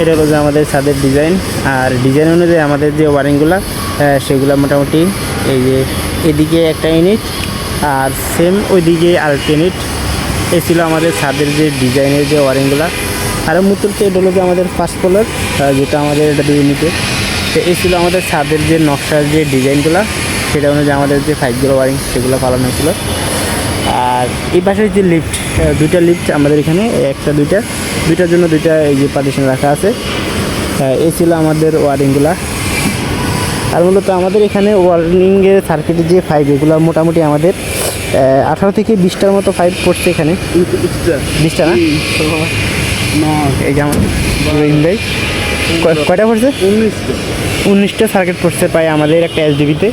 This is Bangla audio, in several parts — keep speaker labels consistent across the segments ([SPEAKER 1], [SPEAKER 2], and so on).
[SPEAKER 1] এটা হলো যে আমাদের ছাদের ডিজাইন আর ডিজাইন অনুযায়ী আমাদের যে ওয়ারিংগুলো সেগুলো মোটামুটি এই যে এদিকে একটা ইউনিট আর সেম ওইদিকে আরেকটা ইউনিট এ ছিল আমাদের ছাদের যে ডিজাইনের যে ওয়ারিংগুলো। আর মুতুলতে এটা হলো যে আমাদের ফার্স্ট ফ্লোর যেটা আমাদের এটা দুই ইউনিটের তো এই ছিল আমাদের ছাদের যে নকশার যে ডিজাইনগুলো সেটা অনুযায়ী আমাদের যে ফাইভগুলো ওয়ারিং, সেগুলো পালন হয়েছিল। আর এই পাশে যে লিফট দুইটা লিফট আমাদের এখানে একটা দুইটা দুইটার জন্য দুইটা এই যে পার্টিশন রাখা আছে এই ছিল আমাদের ওয়ারিংগুলা আর মূলত আমাদের এখানে ওয়ারিংয়ের সার্কিটের যে ফাইভ এগুলো মোটামুটি আমাদের আঠারো থেকে বিশটার মতো ফাইভ পড়ছে এখানে বিশটা না এই যে আমার রহিম ভাই কয়- কয়টা পড়ছে? উনিশটা। সার্কিট পড়ছে প্রায় আমাদের একটা এসডিবিতে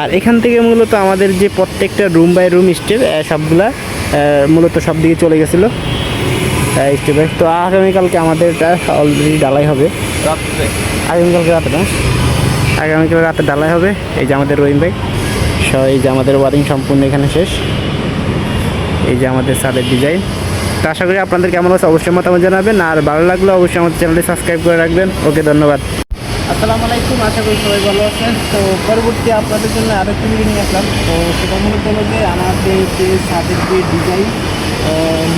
[SPEAKER 1] আর এখান থেকে মূলত আমাদের যে প্রত্যেকটা রুম বাই রুম স্টেপ সবগুলা মূলত সব দিকে চলে গেছিল। স্টেপে তো আগামীকালকে আমাদের এটা অলরেডি ডালাই হবে আগামীকালকে রাতে না? আগামীকাল রাতে ডালাই হবে। এই যে আমাদের রহিম ভাই। এই যে আমাদের ওয়ারিং সম্পূর্ণ এখানে শেষ। এই যে আমাদের সাদের ডিজাইন তো আশা করি আপনাদের কেমন আছে অবশ্যই মতামত জানাবেন। আর ভালো লাগলে অবশ্যই আমাদের চ্যানেলটি সাবস্ক্রাইব করে রাখবেন। ওকে, ধন্যবাদ। আসসালামু আলাইকুম, আশা করি সবাই ভালো আছেন। তো পরবর্তী আপনাদের জন্য আরও একটি ভিডিও নিয়ে আসলাম। তো সেটা মূলত হলো যে আমাদের যে ছাদের যে ডিজাইন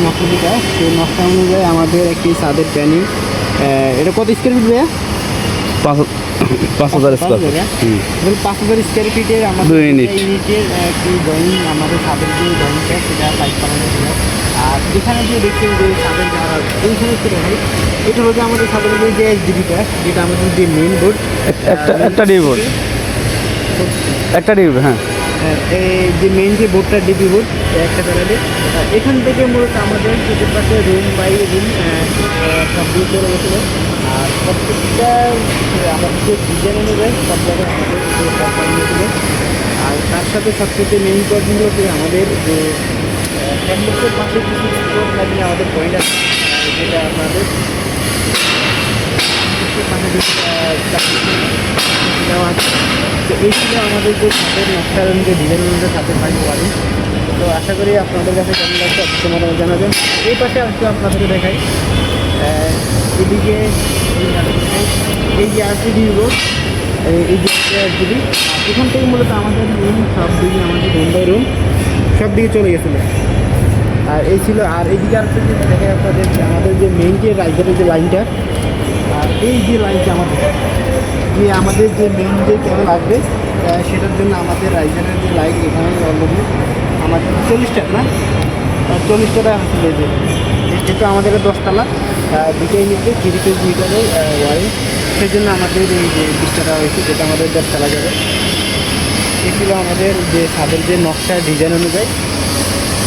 [SPEAKER 1] নকশাটা সেই নকশা অনুযায়ী আমাদের একটি সাদের প্যানিং এটা কত স্কোয়ার ফিট ভাইয়া?
[SPEAKER 2] পাঁচ হাজার স্কোয়ার ফুট
[SPEAKER 1] পাঁচ হাজার স্কোয়ার ফিটের আমাদের
[SPEAKER 2] দুই ইউনিট।
[SPEAKER 1] ইউনিটের একটি ড্রয়িং আমাদের ছাদের যে ড্রয়িংটা সেটা ছিল আর এখানে যে দেখছেন যে ছাদের এইখানে কি দেখাই এটা হলো যে আমাদের ছাদের যে যেটা আমাদের যে মেইন বোর্ড
[SPEAKER 2] একটা একটা ডিবি বোর্ড একটা ডিবি হ্যাঁ।
[SPEAKER 1] এই যে মেইন যে বোর্ডটা ডিবি বোর্ড একটা বেড়ালে এখান থেকে মূলত আমাদের দুটো পাশে রুম বাই রুম চলে গেছিল আর প্রত্যেকটা আমাদের যে ডিজাইন অনুযায়ী সব জায়গায় আমাদের আর তার সাথে সবচেয়ে মেইন পয়েন্ট হলো যে আমাদের যে হ্যান্ডবক্সের পাশে কিছু স্টোর আমাদের পয়েন্ট আছে। যেটা আমাদের চারটি দেওয়া আছে। তো এই ছিল আমাদের যে ছাদের নকশার যে ডিজাইন অনুযায়ী ছাদের পানি তো আশা করি আপনাদের কাছে কেমন লাগছে অবশ্যই মতামত জানাবেন। এই পাশে একটু আপনাদেরকে দেখাই। এদিকে এই যে আরসিডি রোড, এই যে আরসিডি এখান থেকে মূলত আমাদের রুম সব দিকে আমাদের রুম বাই রুম সব দিকে চলে গেছিল। আর এই ছিল, আর এইদিকে আর যদি দেখে আপনাদের আমাদের যে মেইন যে রাইজারের যে লাইনটা আর এই যে লাইনটা আমাদের, যে আমাদের যে মেইন যে কেবল লাগবে সেটার জন্য আমাদের রাইজারের যে লাইন এখানে অলরেডি আমাদের চল্লিশ টাকা না চল্লিশ টাকা যে যেহেতু আমাদের দশতলা। দুটোই মিলতে থ্রি পিস মিটারের ওয়ারিং সেই জন্য আমাদের এই যে বিশটাটা হয়েছে যেটা আমাদের দশ চালা যাবে। এগুলো আমাদের যে ছাদের যে নকশা ডিজাইন অনুযায়ী।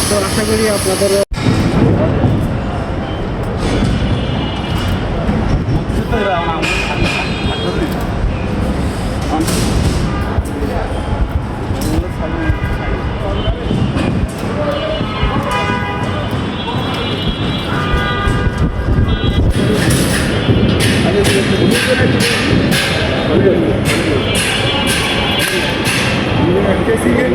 [SPEAKER 1] তো আশা করি আপনাদের আমরা ¿Qué sigue?